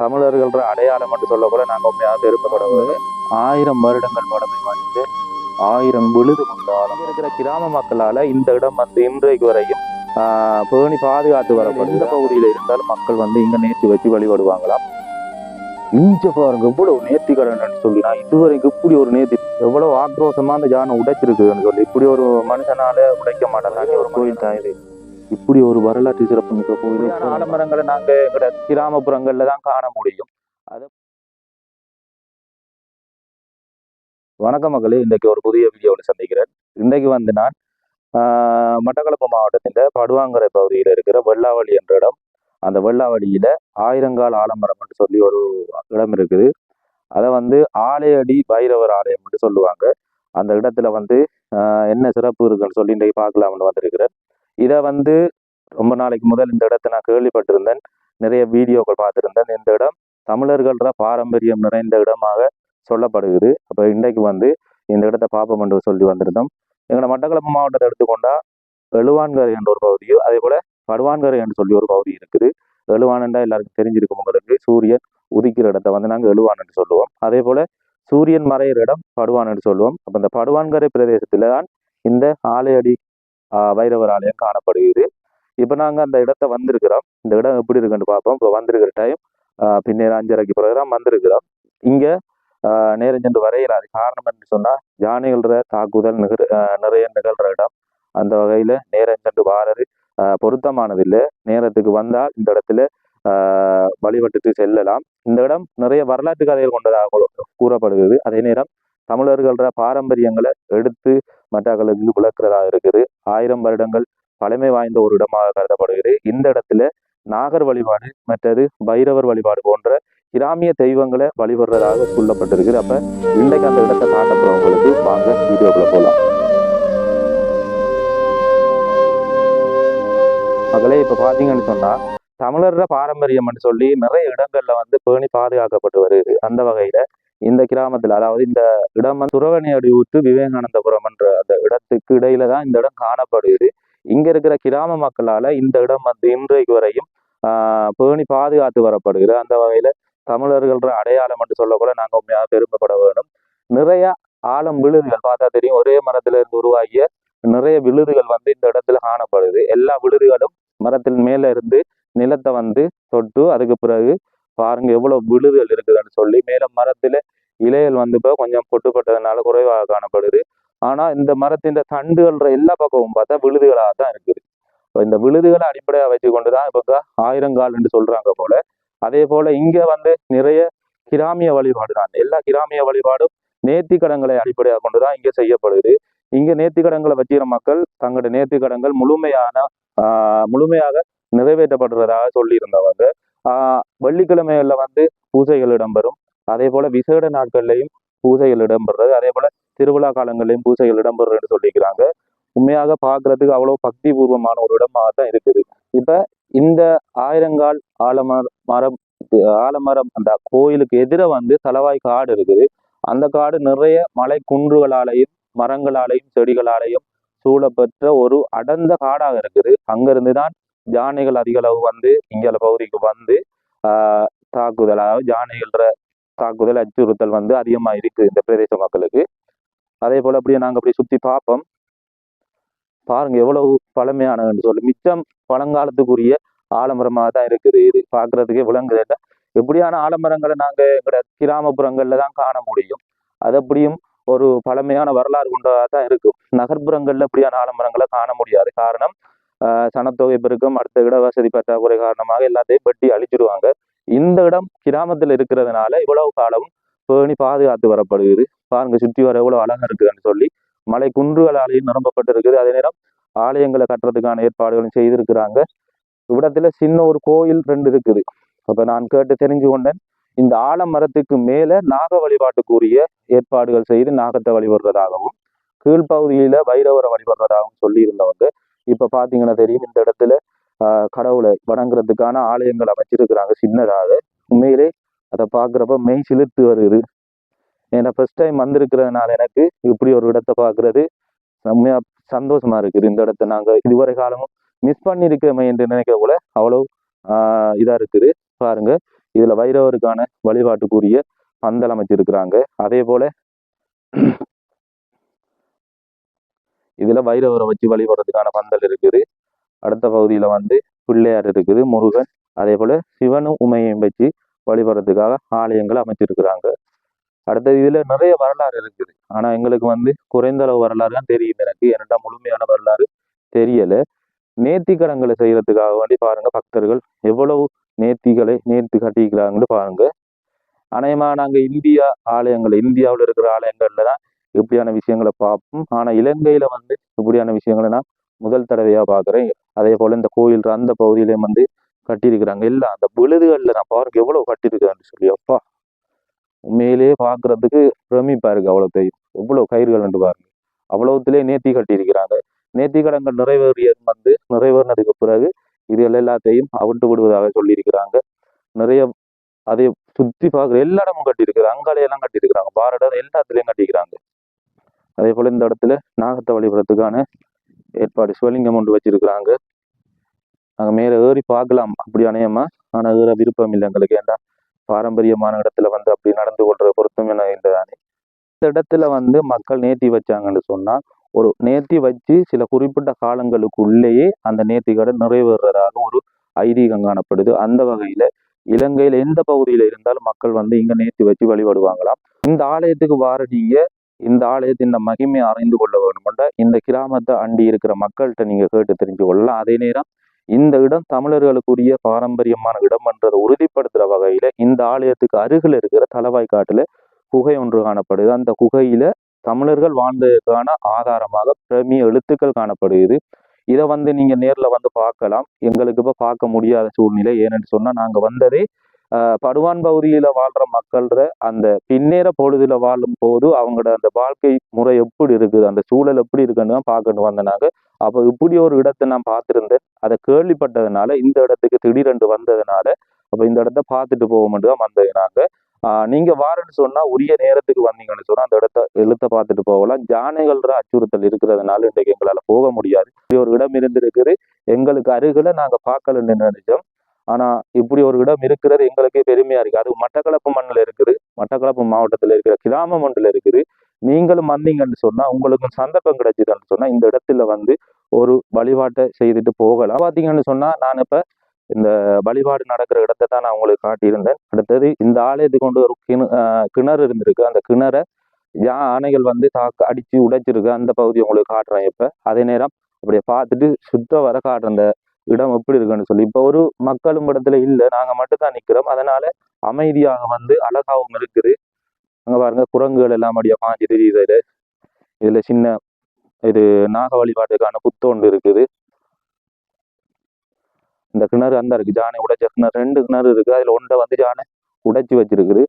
தமிழர்கள அடையாளம் என்று சொல்ல கூட நாங்கள் உண்மையாக பெருமைப்படுவது ஆயிரம் வருடங்கள் பழமை வாய்ந்த ஆயிரம் விழுது கொண்டாலும் இருக்கிற கிராம மக்களால இந்த இடம் வந்து இன்றைக்கு வரையும் பேணி பாதுகாத்து வரப்படும். இந்த பகுதியில் இருந்தாலும் மக்கள் வந்து இங்க நேர்த்தி வச்சு வழிபடுவாங்களாம். இஞ்ச பாருங்க இவ்வளவு நேர்த்தி கடன் சொல்லி நான் இதுவரைக்கும் இப்படி ஒரு நேர்த்தி எவ்வளவு ஆக்ரோஷமா அந்த ஜானை உடைச்சிருக்குன்னு சொல்லி இப்படி ஒரு மனுஷனால உடைக்க மாட்டேன் ஒரு கோயில் இது. இப்படி ஒரு வரலாற்று சிறப்பு மிக்க கோயில் ஆலமரங்களை நாங்க எங்கட கிராமப்புறங்கள்ல தான் காண முடியும். அது வணக்கம் மக்களே இன்றைக்கு ஒரு புதிய வீடியோவில் சந்திக்கிறேன். இன்றைக்கு வந்து நான் மட்டக்களப்பு மாவட்டத்தில் படுவாங்கரை பகுதியில் இருக்கிற வெள்ளாவளி என்ற இடம். அந்த வெள்ளாவளியில ஆயிரங்கால் ஆலமரம் என்று சொல்லி ஒரு இடம் இருக்குது. அதை வந்து ஆலையடி பைரவர் ஆலயம் என்று சொல்லுவாங்க. அந்த இடத்துல வந்து என்ன சிறப்பு இருக்குன்னு சொல்லி இன்றைக்கு பார்க்கலாம்னு வந்திருக்கிறேன். இதை வந்து ரொம்ப நாளைக்கு முதல் இந்த இடத்தை நான் கேள்விப்பட்டிருந்தேன். நிறைய வீடியோக்கள் பார்த்துருந்தேன். இந்த இடம் தமிழர்கள பாரம்பரியம் நிறைந்த இடமாக சொல்லப்படுகிறது. அப்போ இன்றைக்கு வந்து இந்த இடத்தை பார்ப்போம் என்று சொல்லி வந்திருந்தோம். எங்களோட மட்டக்களப்பு மாவட்டத்தை எடுத்துக்கொண்டால் எழுவான்கரை என்ற ஒரு பகுதியும் அதே போல் படுவான்கரை என்று சொல்லி ஒரு பகுதி இருக்குது. எழுவானண்டா எல்லாருக்கும் தெரிஞ்சிருக்கும் உங்களுக்கு. சூரியன் உதிக்கிற இடத்த வந்து நாங்கள் எழுவான் என்று சொல்லுவோம். அதே போல் சூரியன் மறையிற இடம் படுவான் என்று சொல்லுவோம். அப்போ இந்த படுவான்கரை பிரதேசத்தில் தான் இந்த ஆலையடி வைரவர் ஆலயம் காணப்படுகிறது. இப்போ நாங்கள் அந்த இடத்த வந்திருக்கிறோம். இந்த இடம் எப்படி இருக்குன்னு பார்ப்போம். இப்போ வந்திருக்கிற டைம் பின்னேற அஞ்சரைக்கு பிறகுதான் வந்திருக்கிறோம். இங்கே நேரம் சென்று காரணம் என்று சொன்னால் யானைகள தாக்குதல் நிகழ் நிறைய நிகழ்கிற இடம். அந்த வகையில் நேரம் சென்று வாரது பொருத்தமானதில்லை. நேரத்துக்கு வந்தால் இந்த இடத்துல வழிபட்டுட்டு செல்லலாம். இந்த இடம் நிறைய வரலாற்று கதைகள் கொண்டதாக கூறப்படுகிறது. அதே நேரம் தமிழர்கள பாரம்பரியங்களை எடுத்து மற்றவர்களுக்கு விளக்குறதா இருக்குது. ஆயிரம் வருடங்கள் பழமை வாய்ந்த ஒரு இடமாக கருதப்படுகிறது. இந்த இடத்துல நாகர் வழிபாடு மற்றது பைரவர் வழிபாடு போன்ற கிராமிய தெய்வங்களை வழிபடுறதாக சொல்லப்பட்டிருக்குது அப்ப இன்றைக்கு அந்த இடத்தை காட்டப்படுறவங்களுக்கு வாங்க வீடியோக்குள்ள போகலாம் மகளே இப்ப பாத்தீங்கன்னு சொன்னா தமிழர்ற பாரம்பரியம்னு சொல்லி நிறைய இடங்கள்ல வந்து பேணி பாதுகாக்கப்பட்டு வருது அந்த வகையில இந்த கிராமத்தில் அதாவது இந்த இடம் வந்து துறவணியடி ஊற்று விவேகானந்தபுரம் என்ற அந்த இடத்துக்கு இடையில தான் இந்த இடம் காணப்படுகிறது. இங்க இருக்கிற கிராம மக்களால இந்த இடம் வந்து இன்றைக்கு வரையும் பேணி பாதுகாத்து வரப்படுகிறது. அந்த வகையில தமிழர்கள அடையாளம் என்று சொல்லக்கூட நாங்கள் உண்மையாக பெருமைப்பட வேண்டும். நிறைய ஆழம் விழுதுகள் பார்த்தா தெரியும் ஒரே மரத்துல இருந்து உருவாகிய நிறைய விழுதுகள் வந்து இந்த இடத்துல காணப்படுது. எல்லா விழுதுகளும் மரத்தின் மேல இருந்து நிலத்தை வந்து தொட்டு அதுக்கு பிறகு பாருங்க எவ்வளவு விழுதுகள் இருக்குதுன்னு சொல்லி மேல மரத்துல இலைகள் வந்து இப்போ கொஞ்சம் பொட்டுப்பட்டதுனால குறைவாக காணப்படுது. ஆனா இந்த மரத்தின் தண்டுகள்ற எல்லா பக்கமும் பார்த்தா விழுதுகளாக தான் இருக்குது. இப்போ இந்த விழுதுகளை அடிப்படையாக வச்சு கொண்டு தான் இப்போ ஆயிரங்கால் என்று சொல்றாங்க போல. அதே போல இங்க வந்து நிறைய கிராமிய வழிபாடு தான் எல்லா கிராமிய வழிபாடும் நேர்த்திக்கடங்களை அடிப்படையாக கொண்டு தான் இங்க செய்யப்படுது. இங்க நேர்த்திக்கடன்களை வச்சுக்கிற மக்கள் தங்களோட நேர்த்திக்கடன்கள் முழுமையான ஆஹ் முழுமையாக நிறைவேற்றப்படுறதாக சொல்லியிருந்தவங்க. வெள்ளிக்கிழமைகள்ல வந்து பூஜைகள் இடம்பெறும். அதே போல விசேட நாட்கள்லையும் பூஜைகள் இடம்பெறுறது. அதே போல திருவிழா காலங்கள்லையும் பூஜைகள் இடம்பெறுறதுன்னு சொல்லிக்கிறாங்க. உண்மையாக பார்க்கறதுக்கு அவ்வளோ பக்தி பூர்வமான ஒரு இடமாக தான் இருக்குது. இப்ப இந்த ஆயிரங்கால் ஆலமர மரம் ஆலமரம் அந்த கோயிலுக்கு எதிர வந்து தலவாய் காடு இருக்குது. அந்த காடு நிறைய மலை குன்றுகளாலையும் மரங்களாலையும் செடிகளாலையும் சூழப்பெற்ற ஒரு அடர்ந்த காடாக இருக்குது. அங்கிருந்து தான் ஜானைகள் அதிக அளவு வந்து இங்கே பகுதிக்கு வந்து ஆஹ் தாக்குதல் அதாவது ஜானைகள தாக்குதல் அச்சுறுத்தல் வந்து அதிகமாக இருக்குது இந்த பிரதேச மக்களுக்கு. அதே போல் அப்படியே நாங்கள் அப்படியே சுற்றி பார்ப்போம் பாருங்கள் எவ்வளவு பழமையானதுன்னு சொல்லி மிச்சம் பழங்காலத்துக்குரிய ஆலமரமாக தான் இருக்குது. இது பார்க்குறதுக்கே விளங்குது. எப்படியான ஆலமரங்களை நாங்கள் எங்களோட கிராமப்புறங்களில் தான் காண முடியும். அது அப்படியும் ஒரு பழமையான வரலாறு கொண்டதாக தான் இருக்கும். நகர்ப்புறங்களில் அப்படியான ஆலமரங்களை காண முடியாது. காரணம் சனத்தொகை பெருக்கம் அடுத்த இட வசதி பற்றாக்குறை காரணமாக எல்லாத்தையும் வெட்டி அழிச்சிடுவாங்க இந்த இடம் கிராமத்தில் இருக்கிறதுனால இவ்வளவு காலமும் பேணி பாதுகாத்து வரப்படுகிறது. பாருங்க சுற்றி வர எவ்வளவு அழகா இருக்குதுன்னு சொல்லி. மலை குன்றுகளாலையும் நிரம்பப்பட்டிருக்குது. அதே நேரம் ஆலயங்களை கட்டுறதுக்கான ஏற்பாடுகளும் செய்திருக்கிறாங்க. இவ்விடத்துல சின்ன ஒரு கோயில் ரெண்டு இருக்குது. அப்ப நான் கேட்டு தெரிஞ்சு கொண்டேன். இந்த ஆலமரத்துக்கு மேல நாக வழிபாட்டுக்குரிய ஏற்பாடுகள் செய்து நாகத்தை வழிபடுறதாகவும் கீழ்ப்பகுதியில வைரவரை வழிபடுறதாகவும் சொல்லி இருந்தவங்க இப்போ பார்த்தீங்கன்னா தெரியும் இந்த இடத்துல கடவுளை வணங்குறதுக்கான ஆலயங்கள் அமைச்சிருக்கிறாங்க சின்னதாக. உண்மையிலே அதை பார்க்குறப்ப மெய் சிலிர்த்து வருது. ஏன்னா ஃபர்ஸ்ட் டைம் வந்திருக்கிறதுனால எனக்கு இப்படி ஒரு இடத்தை பார்க்குறது செம்மையாக சந்தோஷமாக இருக்குது. இந்த இடத்த நாங்கள் இதுவரை காலமும் மிஸ் பண்ணியிருக்கோமே என்று நினைக்க கூட அவ்வளோ இதாக இருக்குது. பாருங்க இதில் வைரவருக்கான வழிபாட்டுக்குரிய பந்தல் அமைச்சிருக்கிறாங்க. அதே போல் இதுல வைரவரை வச்சு வழிபடுறதுக்கான பந்தல் இருக்குது. அடுத்த பகுதியில வந்து பிள்ளையார் இருக்குது முருகன். அதே போல சிவனும் உமையும் வச்சு வழிபடுறதுக்காக ஆலயங்கள் அமைச்சிருக்கிறாங்க. அடுத்தது இதுல நிறைய வரலாறு இருக்குது. ஆனா எங்களுக்கு வந்து குறைந்த அளவு வரலாறு தான் தெரியும் எனக்கு. என்னடா முழுமையான வரலாறு தெரியல. நேர்த்திக்கடங்களை செய்யறதுக்காக வேண்டி பாருங்க பக்தர்கள். எவ்வளவு நேர்த்திகளை நேர்த்தி கட்டிக்கிறாங்கன்னு பாருங்க. அநேகமா நாங்கள் இந்தியா ஆலயங்கள் இந்தியாவில் இருக்கிற ஆலயங்கள்ல தான் இப்படியான விஷயங்களை பார்ப்போம். ஆனா இலங்கையில வந்து இப்படியான விஷயங்களை நான் முதல் தடவையா பார்க்குறேன். அதே போல இந்த கோயில் அந்த பகுதியிலையும் வந்து கட்டியிருக்கிறாங்க. எல்லாம் அந்த விழுதுகளில் நான் பாருங்க எவ்வளவு கட்டியிருக்கான்னு சொல்லி அப்பா. உண்மையிலேயே பாக்குறதுக்கு பிரமிப்பா இருக்கு அவ்வளோத்தையும். எவ்வளோ கயிறுகள் ரெண்டு பாருங்க. அவ்வளவுத்திலே நேத்தி கட்டியிருக்கிறாங்க. நேத்தி கடங்கள் நிறைவேறியது வந்து நிறைவேறினதுக்கு பிறகு இது எல்லாத்தையும் அவிட்டு விடுவதாக சொல்லியிருக்கிறாங்க. நிறைய அதை சுத்தி பார்க்குற எல்லா இடமும் கட்டியிருக்கிறாங்க. அங்காலையெல்லாம் கட்டியிருக்கிறாங்க. பாரடர் எல்லாத்துலயும் கட்டிக்கிறாங்க அதே போல் இந்த இடத்துல நாகத்தை வழிபடுறதுக்கான ஏற்பாடு சிவலிங்கம் ஒன்று வச்சிருக்கிறாங்க. நாங்கள் மேலே ஏறி பார்க்கலாம். அப்படி அணையமா ஆனால் ஏற விருப்பம் இல்லை எங்களுக்கு. ஏன்னா பாரம்பரியமான இடத்துல வந்து அப்படி நடந்து கொள்ற பொருத்தம் என்ன இல்லை இந்த இடத்துல வந்து மக்கள் நேர்த்தி வச்சாங்கன்னு சொன்னால் ஒரு நேர்த்தி வச்சு சில குறிப்பிட்ட காலங்களுக்குள்ளேயே அந்த நேர்த்திக்கடன் நிறைவேறுறதாக ஒரு ஐதீகம் காணப்படுது. அந்த வகையில் இலங்கையில் எந்த பகுதியில் இருந்தாலும் மக்கள் வந்து இங்கே நேர்த்தி வச்சு வழிபடுவாங்களாம். இந்த ஆலயத்துக்கு வார நீங்கள் இந்த ஆலயத்தின் மகிமை அறிந்து கொள்ள வேணுமெண்டா இந்த கிராமத்தை அண்டி இருக்கிற மக்கள்கிட்ட நீங்க கேட்டு தெரிஞ்சு கொள்ளலாம். அதே நேரம் இந்த இடம் தமிழர்களுக்குரிய பாரம்பரியமான இடம்ன்றதை உறுதிப்படுத்துற வகையில இந்த ஆலயத்துக்கு அருகில் இருக்கிற தலவாய்க்காட்டுல குகை ஒன்று காணப்படுது. அந்த குகையில தமிழர்கள் வாழ்ந்ததற்கான ஆதாரமாக பிரமிய எழுத்துக்கள் காணப்படுகிறது. இதை வந்து நீங்க நேரில் வந்து பார்க்கலாம். எங்களுக்கு இப்போ பார்க்க முடியாத சூழ்நிலை. ஏன்னு சொன்னா நாங்கள் வந்ததே படுவான் பகுதியில் வாழ்ற மக்கள்ற அந்த பின்னேற பொழுதுல வாழும் போது அவங்களோட அந்த வாழ்க்கை முறை எப்படி இருக்குது அந்த சூழல் எப்படி இருக்குன்னு தான் பார்க்கணும். வந்தனாங்க அப்போ இப்படி ஒரு இடத்தை நான் பார்த்துருந்தேன். அதை கேள்விப்பட்டதுனால இந்த இடத்துக்கு திடீரென்று வந்ததுனால அப்ப இந்த இடத்த பார்த்துட்டு போவோம்னு தான் வந்ததுனாங்க நீங்கள் நீங்க வாரன்னு சொன்னா உரிய நேரத்துக்கு வந்தீங்கன்னு சொன்னா அந்த இடத்த எழுத்த பார்த்துட்டு போகலாம். ஜானைகள்ற அச்சுறுத்தல் இருக்கிறதுனால இன்றைக்கு எங்களால போக முடியாது. இப்படி ஒரு இடம் இருந்திருக்குது. எங்களுக்கு அருகில நாங்க பார்க்கலன்னு நினைச்சோம். ஆனா இப்படி ஒரு இடம் இருக்கிறது எங்களுக்கே பெருமையா இருக்கு. அது மட்டக்களப்பு மண்ணில் இருக்குது மட்டக்களப்பு மாவட்டத்தில் இருக்கிற கிராம மண்ணில் இருக்குது. நீங்களும் வந்தீங்கன்னு சொன்னா உங்களுக்கு சந்தர்ப்பம் கிடைச்சிதுன்னு சொன்னா இந்த இடத்துல வந்து ஒரு வழிபாட்டை செய்துட்டு போகலாம். பாத்தீங்கன்னு சொன்னா நான் இப்ப இந்த வழிபாடு நடக்கிற இடத்த தான் நான் உங்களுக்கு காட்டியிருந்தேன். அடுத்தது இந்த ஆலயத்துக்கு கொண்டு ஒரு கிண கிணறு இருந்திருக்கு. அந்த கிணறை யானைகள் வந்து தாக்க அடிச்சு உடைச்சிருக்கு. அந்த பகுதி உங்களுக்கு காட்டுறேன் இப்ப. அதே நேரம் அப்படியே பார்த்துட்டு சுத்த வர காட்டுற அந்த இடம் எப்படி இருக்குன்னு சொல்லி. இப்போ ஒரு மக்களும் இடத்துல இல்லை நாங்க மட்டும் தான் அதனால அமைதியாக வந்து அழகாகவும் இருக்குது. அங்க பாருங்க குரங்குகள் எல்லாம் அப்படியே பாஞ்சு தெரியுது. இதில் சின்ன இது நாக வழிபாட்டுக்கான புத்தோண்டு இருக்குது. இந்த கிணறு அந்த இருக்கு. ஜானை உடைச்ச கிணறு ரெண்டு கிணறு இருக்கு. அதில் ஒன்றை வந்து ஜானை உடைச்சி வச்சிருக்குது.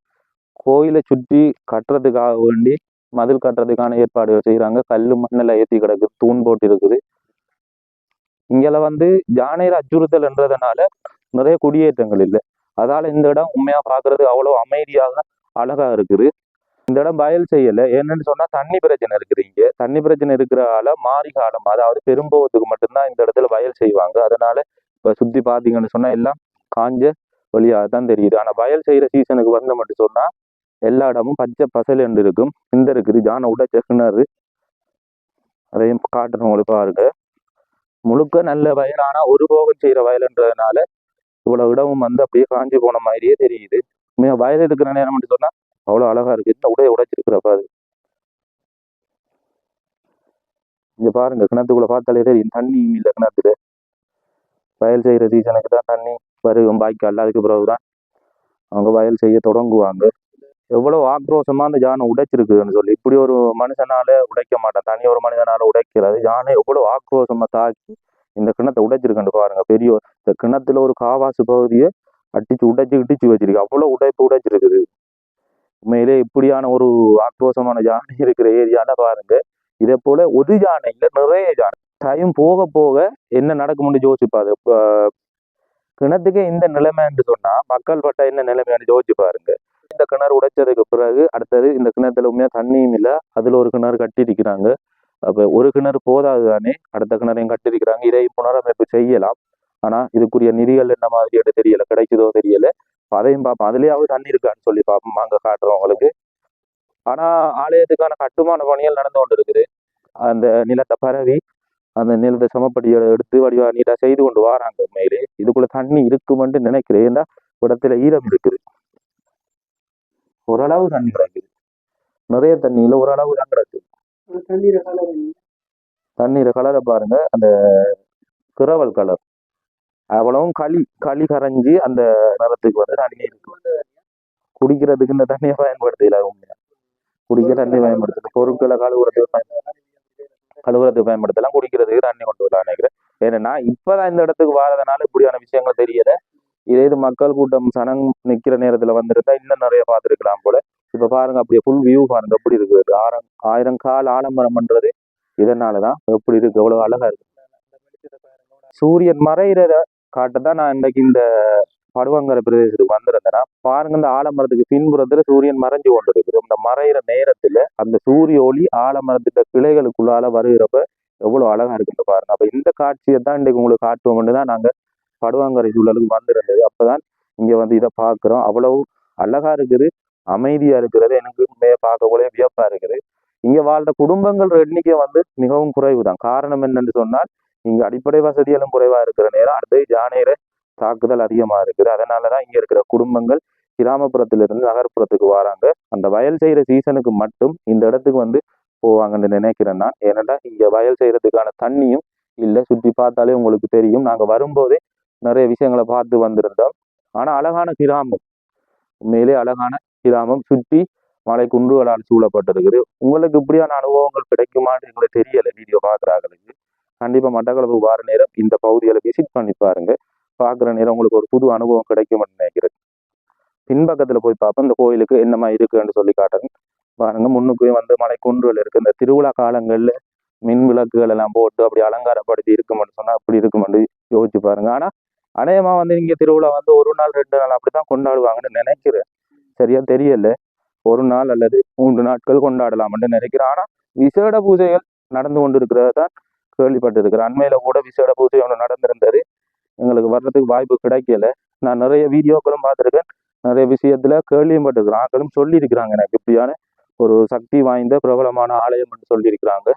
கோயிலை சுற்றி கட்டுறதுக்காக வேண்டி மதில் கட்டுறதுக்கான ஏற்பாடுகள் செய்யறாங்க கல்லு மண்ணில் ஏற்றி கிடக்குது தூண் போட்டு இருக்குது இங்கே வந்து ஜானையில அச்சுறுத்தல் என்றதுனால நிறைய குடியேற்றங்கள் இல்லை. அதால இந்த இடம் உண்மையா பாக்குறது அவ்வளோ அமைதியாக அழகா இருக்குது. இந்த இடம் பயல் செய்யலை. என்னன்னு சொன்னால் தண்ணி பிரச்சனை இருக்குது இங்கே. தண்ணி பிரச்சனை இருக்கிறனால மாறி காலம் அதாவது பெரும்போகத்துக்கு மட்டும்தான் இந்த இடத்துல வயல் செய்வாங்க. அதனால இப்போ சுற்றி பார்த்தீங்கன்னு சொன்னால் எல்லாம் காஞ்ச வழியாக தான் தெரியுது. ஆனால் வயல் செய்கிற சீசனுக்கு வந்த மட்டும் சொன்னால் எல்லா இடமும் பச்சை பசல் என்று இருக்கும். இந்த இருக்குது. ஜான உடைச்ச கிணறு அதையும் காட்டுறேன் உங்களுக்கு பாருங்க. முழுக்க நல்ல வயல் ஆனா ஒரு போகம் செய்கிற வயலுன்றதுனால இவ்வளோ இடமும் வந்து அப்படியே காஞ்சி போன மாதிரியே தெரியுது. மிக வயல் இருக்கிற நேரம் மட்டும் சொன்னால் அவ்வளோ அழகாக இருக்குது இந்த உடைய உடைச்சிருக்கிறப்ப அது இங்கே பாருங்க கிணத்துக்குள்ளே பார்த்தாலே தெரியும். தண்ணி இல்லை கிணத்துல. வயல் செய்கிற சீசனுக்கு தான் தண்ணி வருகும் வாய்க்கால் அதுக்கு பிறகுதான். அவங்க வயல் செய்ய தொடங்குவாங்க. எவ்வளவு ஆக்ரோஷமா அந்த யானை உடைச்சிருக்குதுன்னு சொல்லி. இப்படி ஒரு மனுஷனால உடைக்க மாட்டான். தனி ஒரு மனிதனால உடைக்கிறது. யானை எவ்வளவு ஆக்ரோஷமா தாக்கி இந்த கிணத்தை உடைச்சிருக்கேன்னு பாருங்க. பெரிய ஒரு- இந்த கிணத்துல ஒரு காவாசு பகுதியை அடிச்சு உடைச்சு இடிச்சு வச்சிருக்கு. அவ்வளவு உடைப்பு உடைச்சிருக்குது. உண்மையிலே இப்படியான ஒரு ஆக்ரோஷமான யானை இருக்கிற ஏரியால பாருங்க. இதே போல ஒரு யானை இல்ல நிறைய யானை. டைம் போக போக என்ன நடக்கும்னு யோசிப்பாது இப்போ கிணத்துக்கே இந்த நிலைமைன்னு சொன்னால் மக்கள் பட்ட என்ன நிலைமையானு யோசிச்சு பாருங்க. இந்த கிணறு உடைச்சதுக்கு பிறகு அடுத்தது இந்த கிணத்துல உண்மையாக தண்ணியும் இல்லை அதில் ஒரு கிணறு கட்டியிருக்கிறாங்க. அப்போ ஒரு கிணறு போதாது தானே அடுத்த கிணறையும் கட்டியிருக்கிறாங்க. இதை புனரமைப்பு செய்யலாம். ஆனால் இதுக்குரிய நிதிகள் என்ன மாதிரி தெரியலை கிடைக்குதோ தெரியலை. அதையும் பார்ப்போம் அதுலேயாவது தண்ணி இருக்கான்னு சொல்லி பார்ப்போம் அங்கே காட்டுறோம் ஆனால் ஆலயத்துக்கான கட்டுமான பணிகள் நடந்து கொண்டு இருக்குது அந்த நிலத்தை பரவி அந்த நிலத்தை சமப்படி எடுத்து வடிவா நீட்டா செய்து கொண்டு வராங்க உண்மையிலே. இதுக்குள்ள தண்ணி இருக்குமென்று நினைக்கிறேன். ஏன்னா இடத்துல ஈரம் இருக்குது. ஓரளவு தண்ணி கிடக்குது. நிறைய தண்ணியில ஓரளவு தான் கிடக்கு தண்ணீரை கலர் பாருங்க. அந்த கிரவல் கலர் அவ்வளவும் களி களி கரைஞ்சி அந்த நிறத்துக்கு வந்து தண்ணி இருக்கு. குடிக்கிறதுக்கு இந்த தண்ணியை பயன்படுத்தல உண்மையா? குடிக்க தண்ணி பயன்படுத்தல பொருட்களை கழுவுறதுக்கு பயன் கழுவுறதுக்கு பயன்படுத்தலாம் குடிக்கிறதுக்கு தண்ணி கொண்டு வரலாம் நினைக்கிறேன். ஏன்னா இப்பதான் இந்த இடத்துக்கு வாரதுனால இப்படியான விஷயங்கள் தெரியல. இதே இது மக்கள் கூட்டம் சனம் நிக்கிற நேரத்துல வந்திருந்தா இன்னும் நிறைய பார்த்துருக்கலாம் போல. இப்ப பாருங்க அப்படியே ஃபுல் வியூ பாருங்க எப்படி இருக்குது. ஆயிரம் ஆயிரம் கால் ஆலமரம்ன்றது இதனாலதான் எப்படி இருக்கு எவ்வளவு அழகா இருக்கு. சூரியன் மறைகிறத காட்டத்தான் நான் இன்னைக்கு இந்த படுவாங்கிற பிரதேசத்துக்கு வந்திருந்தேன்னா பாருங்க இந்த ஆலமரத்துக்கு பின்புறத்துல சூரியன் மறைஞ்சு கொண்டு இருக்குது இந்த மறையிற நேரத்துல அந்த சூரிய ஒளி ஆலமரத்துக்கு கிளைகளுக்குள்ளால வருகிறப்ப எவ்வளவு அழகா இருக்குன்னு பாருங்க. அப்ப இந்த காட்சியை தான் இன்னைக்கு உங்களுக்கு காட்டுவோம்னு தான் நாங்க படுவாங்கரை சூழலுக்கு வந்திருந்தது. அப்பதான் இங்க வந்து இதை பாக்குறோம் அவ்வளவு அழகா இருக்குது அமைதியா இருக்கிறது. எனக்கு உண்மையை பார்க்கக்கூடிய வியப்பா இருக்குது. இங்க வாழ்ற குடும்பங்கள் எண்ணிக்கை வந்து மிகவும் குறைவு தான் காரணம் என்னன்னு சொன்னால் இங்க அடிப்படை வசதிகளும் குறைவா இருக்கிற நேரம் அடுத்து யானையில தாக்குதல் அதிகமாக இருக்குது. அதனாலதான் இங்கே இருக்கிற குடும்பங்கள் கிராமப்புறத்திலிருந்து நகர்ப்புறத்துக்கு வராங்க. அந்த வயல் செய்கிற சீசனுக்கு மட்டும் இந்த இடத்துக்கு வந்து போவாங்கன்னு நினைக்கிறேன் நான். ஏனென்றா இங்கே வயல் செய்கிறதுக்கான தண்ணியும் இல்லை. சுற்றி பார்த்தாலே உங்களுக்கு தெரியும். நாங்கள் வரும்போதே நிறைய விஷயங்களை பார்த்து வந்திருந்தோம். ஆனால் அழகான கிராமம். உண்மையிலே அழகான கிராமம். சுற்றி மலை குன்றுகளால் சூழப்பட்டிருக்குது. உங்களுக்கு இப்படியான அனுபவங்கள் கிடைக்குமான்னு எங்களுக்கு தெரியலை. வீடியோ பார்க்குறாங்களுக்கு. கண்டிப்பாக மட்டக்களப்பு வார நேரம் இந்த பகுதிகளை விசிட் பண்ணி பாருங்கள் பார்க்குற நேரம் உங்களுக்கு ஒரு புது அனுபவம் கிடைக்கும் நினைக்கிறேன். பின்பக்கத்தில் போய் பார்ப்போம். இந்த கோயிலுக்கு என்னமா இருக்குன்னு சொல்லி காட்டுறேன். பாருங்க முன்னுக்கு வந்து மலை குன்றுகள் இருக்கு. இந்த திருவிழா காலங்களில் மின் விளக்குகள் எல்லாம் போட்டு அப்படி அலங்காரப்படுத்தி இருக்குமென்னு சொன்னால் அப்படி இருக்குமென்று யோசிச்சு பாருங்க. ஆனால் அநேகமாக வந்து இங்கே திருவிழா வந்து ஒரு நாள் ரெண்டு நாள் அப்படி தான் கொண்டாடுவாங்கன்னு நினைக்கிறேன். சரியா தெரியல. ஒரு நாள் அல்லது மூன்று நாட்கள் கொண்டாடலாம்னு நினைக்கிறேன். ஆனால் விசேட பூஜைகள் நடந்து கொண்டு இருக்கிறத தான் கேள்விப்பட்டிருக்கிறேன். அண்மையில் கூட விசேட பூஜை ஒன்று நடந்திருந்தது. எங்களுக்கு வர்றதுக்கு வாய்ப்பு கிடைக்கல. நான் நிறைய வீடியோக்களும் பார்த்துருக்கேன். நிறைய விஷயத்துல கேள்வியும் பட்டிருக்கிறேன் ஆக்களும் சொல்லியிருக்கிறாங்க எனக்கு இப்படியான ஒரு சக்தி வாய்ந்த பிரபலமான ஆலயம் சொல்லியிருக்கிறாங்க.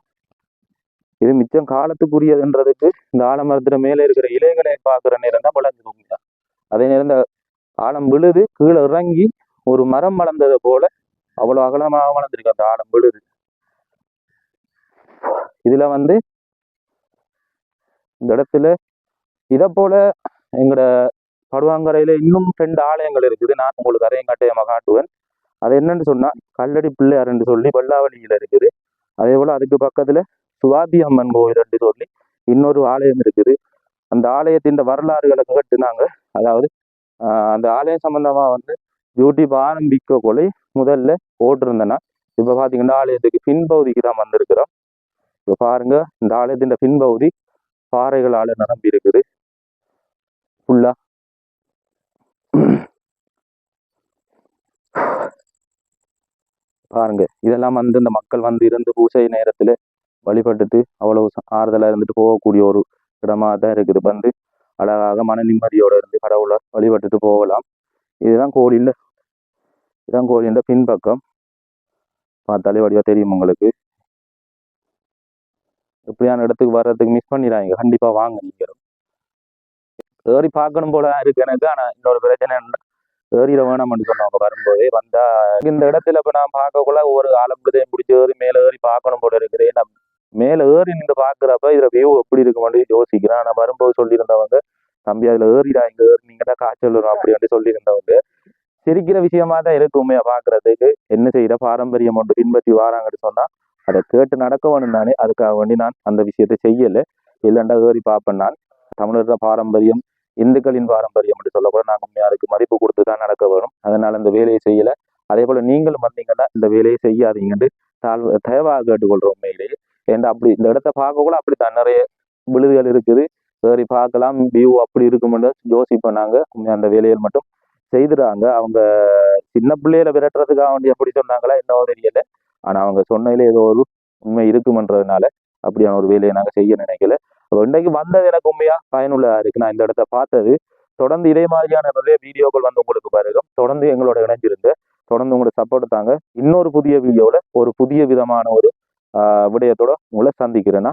இது மிச்சம் காலத்துக்குரியதுன்றதுக்கு இந்த ஆலமரத்துல மேலே இருக்கிற இலைகளை பார்க்குற நேரம் தான் வளர்ந்து அதே நேரம் இந்த ஆழம் விழுது கீழே இறங்கி ஒரு மரம் வளர்ந்ததை போல அவ்வளோ அகலமாக வளர்ந்துருக்கு அந்த ஆழம் விழுது. இதுல வந்து இந்த இடத்துல இதை போல எங்களோட படுவாங்கரையில இன்னும் ரெண்டு ஆலயங்கள் இருக்குது. நான் உங்களுக்கு அதையும் கட்டாயமாக காட்டுவேன். அது என்னன்னு சொன்னா கல்லடி பிள்ளையார்ன்னு சொல்லி வெள்ளாவளியில இருக்குது. அதே போல அதுக்கு பக்கத்துல சுவாதி அம்மன் கோயில் சொல்லி இன்னொரு ஆலயம் இருக்குது. அந்த ஆலயத்தின் வரலாறுகளை கேட்டுனாங்க. அதாவது அந்த ஆலயம் சம்பந்தமா வந்து யூடியூப் ஆரம்பிக்க கொலை முதல்ல போட்டிருந்தேன்னா இப்ப பாத்தீங்கன்னா ஆலயத்துக்கு பின்பகுதிக்கு தான் வந்திருக்கிறோம். இப்ப பாருங்க இந்த ஆலயத்தின் பின்பகுதி பாறைகளால நிரம்பி இருக்குது ஃபுல்லா பாருங்க இதெல்லாம் வந்து இந்த மக்கள் வந்து இருந்து பூசை நேரத்துல வழிபட்டுட்டு அவ்வளவு ச- ஆறுதலா இருந்துட்டு போகக்கூடிய ஒரு இடமா தான் இருக்குது. வந்து அழகாக மன நிம்மதியோட இருந்து கடவுளை வழிபட்டுட்டு போகலாம். இதுதான் கோழியில் இதுதான் கோயிலின் பின்பக்கம். பார்த்தாலே வடிவா தெரியும் உங்களுக்கு. எப்படியான இடத்துக்கு வர்றதுக்கு மிஸ் பண்ணிடாங்க கண்டிப்பா வாங்க நீங்க. ஏறி பார்க்கணும் போல தான் இருக்கு எனக்கு. ஆனா இன்னொரு பிரச்சனை என்ன ஏறிட வேணாம்னு சொன்னவங்க வரும்போதே வந்தா இந்த இடத்துல இப்ப நான் பார்க்கக்குள்ள ஒரு ஆலம்புதையும் பிடிச்சி ஏறி மேல ஏறி பார்க்கணும் போல இருக்கிறேன் ஏன்னா மேல ஏறி நின்று பாக்குறப்ப இதுல வியூ எப்படி இருக்குமென்னு யோசிக்கிறேன். ஆனா வரும்போது சொல்லியிருந்தவங்க தம்பி அதுல ஏறிடா இங்க ஏறினீங்கன்னா காய்ச்சல் வரும் அப்படின்ட்டு சொல்லியிருந்தவங்க சிரிக்கிற விஷயமா தான் இருக்குமே உண்மையா பாக்குறதுக்கு என்ன செய்யற பாரம்பரியம் ஒன்று பின்பற்றி வாராங்கன்னு சொன்னா அதை கேட்டு நடக்க வேணும் தானே. அதுக்காக வேண்டி நான் அந்த விஷயத்தை செய்யல. இல்லைண்டா ஏறி பார்ப்பேன் நான். தமிழர் பாரம்பரியம். இந்துக்களின் பாரம்பரியம் என்று சொல்லக்கூட நாங்கள் உண்மையா அதுக்கு மதிப்பு கொடுத்து தான் நடக்க வரும். அதனால் இந்த வேலையை செய்யலை. அதே போல் நீங்களும் வந்தீங்கன்னா இந்த வேலையை செய்யாதீங்கன்னு தாழ்வு தயவாக கேட்டுக்கொள்கிறோம் உண்மையிலேயே ஏன்டா அப்படி இந்த இடத்த பார்க்க கூட அப்படி தான் நிறைய விழுதுகள் இருக்குது. சரி பார்க்கலாம். வியூ அப்படி இருக்குமென்று யோசிப்போம் நாங்கள் உண்மையாக அந்த வேலையில் மட்டும் செய்துறாங்க அவங்க சின்ன பிள்ளையில விரட்டுறதுக்காக வேண்டி அப்படி சொன்னாங்களா என்னவோ தெரியல. ஆனால் அவங்க சொன்னதில் ஏதோ ஒரு உண்மை இருக்குமன்றதுனால அப்படியான ஒரு வேலையை நாங்கள் செய்ய நினைக்கல. ஸோ இன்றைக்கு வந்தது எனக்கு உண்மையா? பயனுள்ளதா இருக்கு. நான் இந்த இடத்த பார்த்தது. தொடர்ந்து இதே மாதிரியான நிறைய வீடியோக்கள் வந்து உங்களுக்கு பாருங்க தொடர்ந்து எங்களோட இணைஞ்சிருந்து தொடர்ந்து உங்களை சப்போர்ட் தாங்க. இன்னொரு புதிய வீடியோவில் ஒரு புதிய விதமான ஒரு ஆஹ் விடயத்தோட உங்களை சந்திக்கிறேன்னா